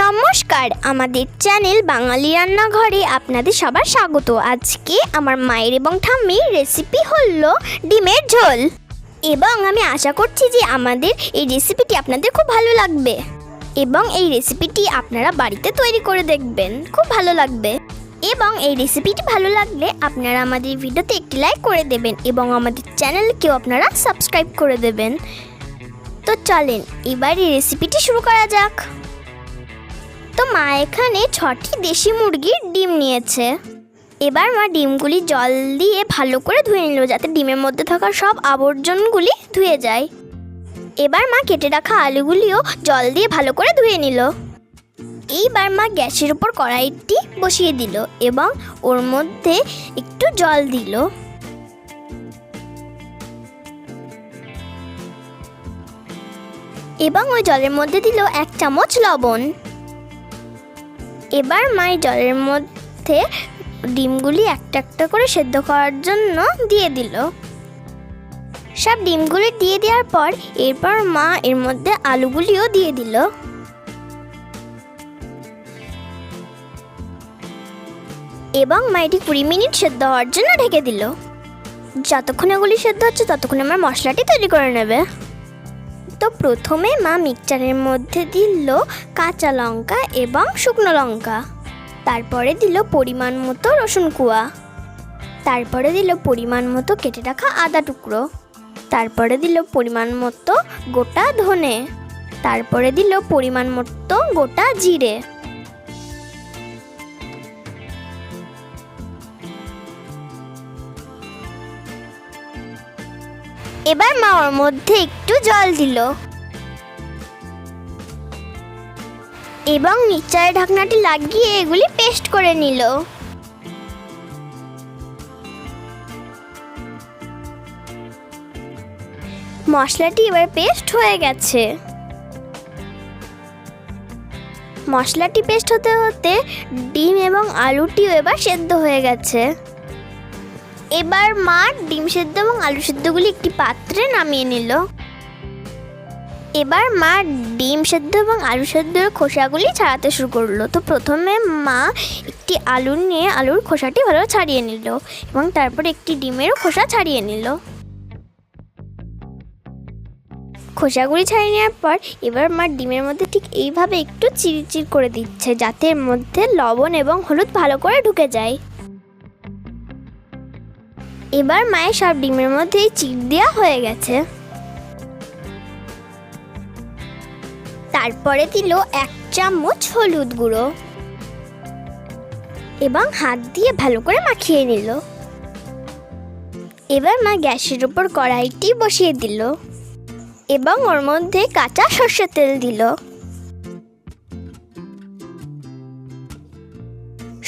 নমস্কার, আমাদের চ্যানেল বাঙালি রান্নাঘরে আপনাদের সবার স্বাগত। আজকে আমার মায়ের এবং ঠাম্মির রেসিপি হলো ডিমের ঝোল। এবং আমি আশা করছি যে আমাদের এই রেসিপিটি আপনাদের খুব ভালো লাগবে। এবং এই রেসিপিটি আপনারা বাড়িতে তৈরি করে দেখবেন, খুব ভালো লাগবে। এবং এই রেসিপিটি ভালো লাগলে আপনারা আমাদের ভিডিওতে একটি লাইক করে দেবেন এবং আমাদের চ্যানেলকেও আপনারা সাবস্ক্রাইব করে দেবেন। তো চলেন, এবার এই রেসিপিটি শুরু করা যাক। তো মা এখানে ছটি দেশি মুরগির ডিম নিয়েছে। এবার মা ডিমগুলি জল দিয়ে ভালো করে ধুয়ে নিল যাতে ডিমের মধ্যে থাকা সব আবর্জনগুলি ধুয়ে যায়। এবার মা কেটে রাখা আলুগুলিও জল দিয়ে ভালো করে ধুয়ে নিল। এইবার মা গ্যাসের উপর কড়াইটি বসিয়ে দিল এবং ওর মধ্যে একটু জল দিল। এবং ওই জলের মধ্যে দিল এক চামচ লবণ। এবার মাই জলের মধ্যে ডিমগুলি একটা একটা করে সেদ্ধ করার জন্য দিয়ে দিল। সব ডিমগুলি দিয়ে দেওয়ার পর এরপর মা এর মধ্যে আলুগুলিও দিয়ে দিল। এবং মা এটি কুড়ি মিনিট সেদ্ধ হওয়ার জন্য ঢেকে দিল। যতক্ষণ এগুলি সেদ্ধ হচ্ছে ততক্ষণ আমার মশলাটি তৈরি করে নেবে। তো প্রথমে মা মিক্সচারের মধ্যে দিল কাঁচা লঙ্কা এবং শুকনো লঙ্কা। তারপরে দিল পরিমাণ মতো রসুন কুয়া। তারপরে দিল পরিমাণ মতো কেটে রাখা আদা টুকরো। তারপরে দিল পরিমাণ মতো গোটা ধনে। তারপরে দিল পরিমাণ মতো গোটা জিরে। এবার মা ওর মধ্যে একটু জল দিল। এবং নিচারের ঢাকনাটি লাগিয়ে এগুলি পেস্ট করে নিল। মশলাটি এবার পেস্ট হয়ে গেছে। মশলাটি পেস্ট হতে হতে ডিম এবং আলুটিও এবার সেদ্ধ হয়ে গেছে। এবার মা ডিম সেদ্ধ এবং আলু সেদ্ধগুলি একটি পাত্রে নামিয়ে নিল। এবার মা ডিম সেদ্ধ এবং আলু সেদ্ধর খোসাগুলি ছাড়াতে শুরু করল। তো প্রথমে মা একটি আলু নিয়ে আলুর খোসাটি ভালো ছাড়িয়ে নিল এবং তারপর একটি ডিমেরও খোসা ছাড়িয়ে নিল। খোসাগুলি ছাড়িয়ে নেওয়ার পর এবার মা ডিমের মধ্যে ঠিক এইভাবে একটু চিরচির করে দিচ্ছে যাতে এর মধ্যে লবণ এবং হলুদ ভালো করে ঢুকে যায়। এবার মায়ের সব ডিমের মধ্যে এই চিট দেওয়া হয়ে গেছে। তারপরে দিল এক চামচ হলুদ গুঁড়ো এবং হাত দিয়ে ভালো করে মাখিয়ে নিল। এবার মা গ্যাসের উপর কড়াইটি বসিয়ে দিল এবং ওর মধ্যে কাঁচা সর্ষের তেল দিল।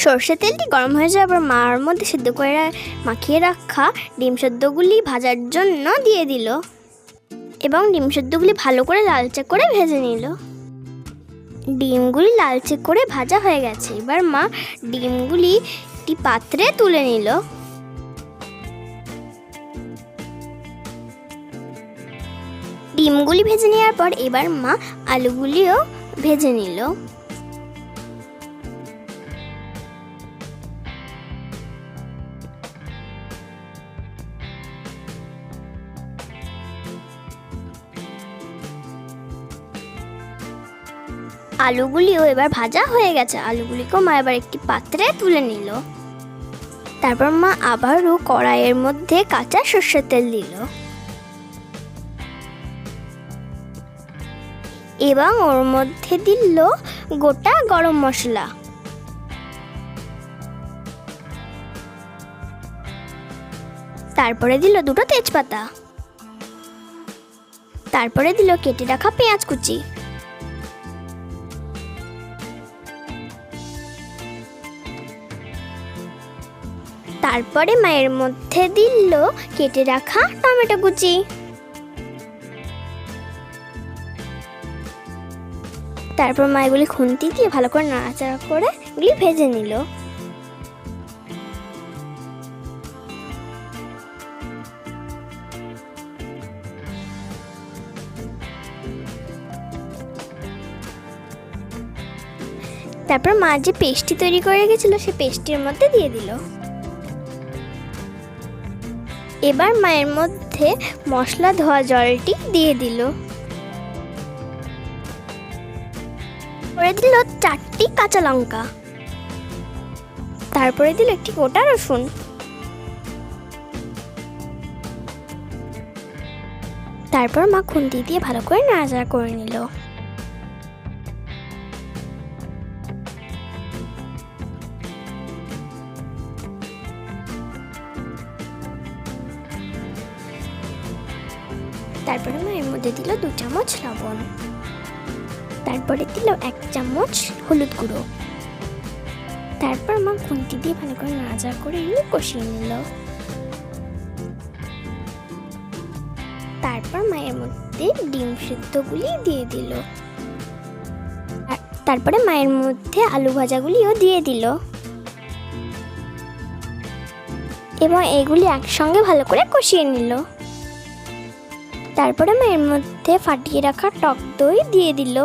সর্ষের তেলটি গরম হয়ে যাওয়ার পর মার মধ্যে সেদ্ধ করে মাখিয়ে রাখা ডিম সেদ্ধগুলি ভাজার জন্য দিয়ে দিল। এবং ডিম সেদ্ধগুলি ভালো করে লালচে করে ভেজে নিল। ডিমগুলি লালচে করে ভাজা হয়ে গেছে। এবার মা ডিমগুলি একটি পাত্রে তুলে নিল। ডিমগুলি ভেজে নেওয়ার পর এবার মা আলুগুলিও ভেজে নিল। আলুগুলিও এবার ভাজা হয়ে গেছে। আলুগুলিকেও মা এবার একটি পাত্রে তুলে নিল। তারপর মা আবারও কড়াইয়ের মধ্যে কাঁচা সর্ষের তেল দিল। এবং ওর মধ্যে দিল গোটা গরম মশলা। তারপরে দিল দুটো তেজপাতা। তারপরে দিল কেটে রাখা পেঁয়াজ কুচি। তারপরে মায়ের মধ্যে দিল কেটে রাখা টমেটো কুচি। তারপর মা এগুলি খুন্তি দিয়ে ভালো করে নাড়াচাড়া করে এগুলি ভেজে নিল। তারপর মা যে পেস্টটি তৈরি করে রেখেছিল, সে পেস্টির মধ্যে দিয়ে দিল। এবার মায়ের মধ্যে মশলা ধোয়া জলটি দিয়ে দিল। করে দিল চারটি কাঁচা লঙ্কা। তারপরে দিল একটি গোটা রসুন। তারপর মা খুন্তি দিয়ে ভালো করে নাড়াচাড়া করে নিল। তারপরে মা এর মধ্যে দিল দু চামচ লবণ। তারপরে দিল এক চামচ হলুদ গুঁড়ো। তারপর মা খুন্তি দিয়ে ভালো করে নাড়াচাড়া করে এগুলো কষিয়ে নিল। তারপর মায়ের মধ্যে ডিম সিদ্ধগুলি দিয়ে দিল। তারপরে মায়ের মধ্যে আলু ভাজাগুলিও দিয়ে দিল। এবং এগুলি একসঙ্গে ভালো করে কষিয়ে নিল। তারপরে মায়ের মধ্যে ফাটিয়ে রাখা টক দই দিয়ে দিল।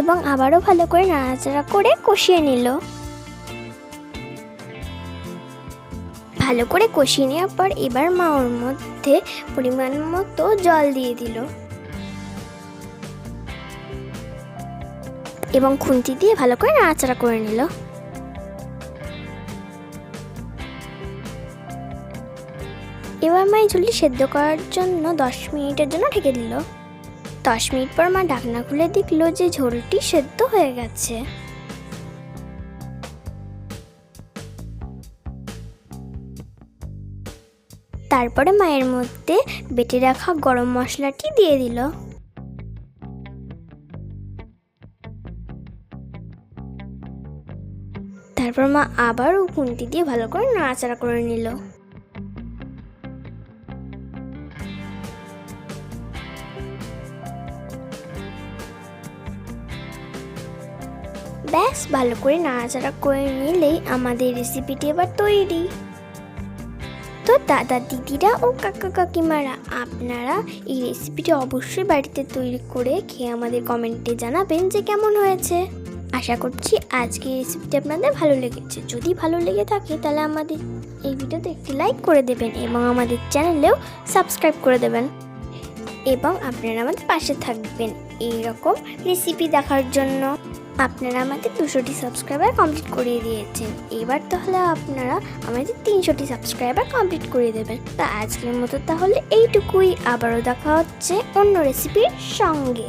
এবং আবারও ভালো করে নাড়াচাড়া করে কষিয়ে নিল। ভালো করে কষিয়ে নেওয়ার পর এবার মা ওর মধ্যে পরিমাণ মতো জল দিয়ে দিল। এবং খুন্তি দিয়ে ভালো করে নাড়াচাড়া করে নিল। এবার মা এই ঝুলটি সেদ্ধ করার জন্য দশ মিনিটের জন্য ঢেকে দিল। দশ মিনিট পর মা ঢাকনা খুলে দেখল যে ঝোলটি সেদ্ধ হয়ে গেছে। তারপরে মায়ের মধ্যে বেটে রাখা গরম মশলাটি দিয়ে দিল। তারপর মা আবারও খুন্তি দিয়ে ভালো করে নাড়াচাড়া করে নিল। ব্যাস, ভালো করে নাড়াচাড়া করে নিলেই আমাদের রেসিপিটি এবার তৈরি। তো দাদা, দিদিরা ও কাকা কাকিমারা, আপনারা এই রেসিপিটি অবশ্যই বাড়িতে তৈরি করে খেয়ে আমাদের কমেন্টে জানাবেন যে কেমন হয়েছে। আশা করছি আজকে রেসিপিটি আপনাদের ভালো লেগেছে। যদি ভালো লেগে থাকে, তাহলে আমাদের এই ভিডিওতে একটি লাইক করে দেবেন এবং আমাদের চ্যানেলেও সাবস্ক্রাইব করে দেবেন। এবং আপনারা আমাদের পাশে থাকবেন। এই রকম রেসিপি দেখার জন্য। আপনারা আমাদের দুশোটি সাবস্ক্রাইবার কমপ্লিট করিয়ে দিয়েছেন। এবার তাহলে আপনারা আমাদের তিনশোটি সাবস্ক্রাইবার কমপ্লিট করে দেবেন। তা আজকের মতো তাহলে এইটুকুই। আবারও দেখা হচ্ছে অন্য রেসিপির সঙ্গে।